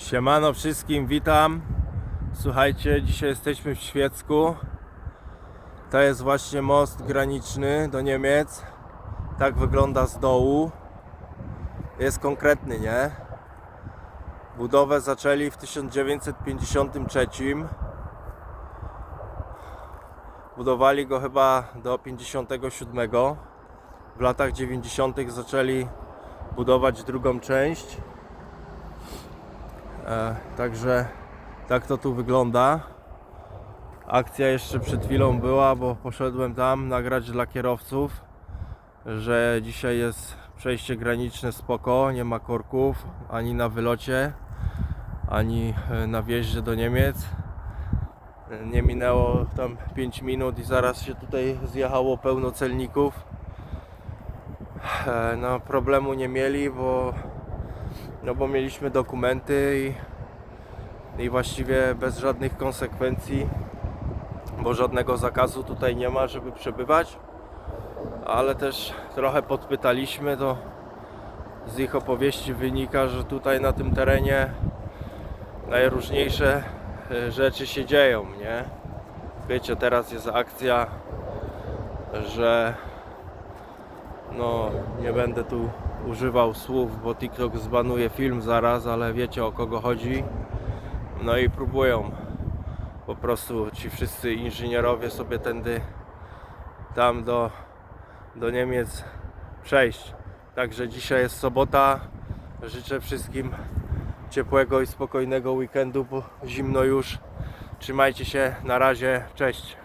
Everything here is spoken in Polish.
Siemano wszystkim, witam. Słuchajcie, dzisiaj jesteśmy w Świecku. To jest właśnie most graniczny do Niemiec. Tak wygląda z dołu. Jest konkretny, nie? Budowę zaczęli w 1953. Budowali go chyba do 57. W latach 90. zaczęli budować drugą część. E, także tak to tu wygląda. Akcja jeszcze przed chwilą była, bo poszedłem tam nagrać dla kierowców, że dzisiaj jest przejście graniczne spoko, nie ma korków ani na wylocie, ani e, na wjeździe do Niemiec. Nie minęło tam 5 minut i zaraz się tutaj zjechało pełno celników. E, No problemu nie mieli, bo no bo mieliśmy dokumenty i, i właściwie bez żadnych konsekwencji, bo żadnego zakazu tutaj nie ma, żeby przebywać. Ale też trochę podpytaliśmy, to z ich opowieści wynika, że tutaj na tym terenie najróżniejsze e, rzeczy się dzieją, nie? Wiecie, teraz jest akcja, że no nie będę tu używał słów, bo TikTok zbanuje film zaraz, ale wiecie o kogo chodzi. No i próbują po prostu ci wszyscy inżynierowie sobie tędy tam do, do Niemiec przejść. Także dzisiaj jest sobota. Życzę wszystkim ciepłego i spokojnego weekendu, bo zimno już. Trzymajcie się, na razie, cześć.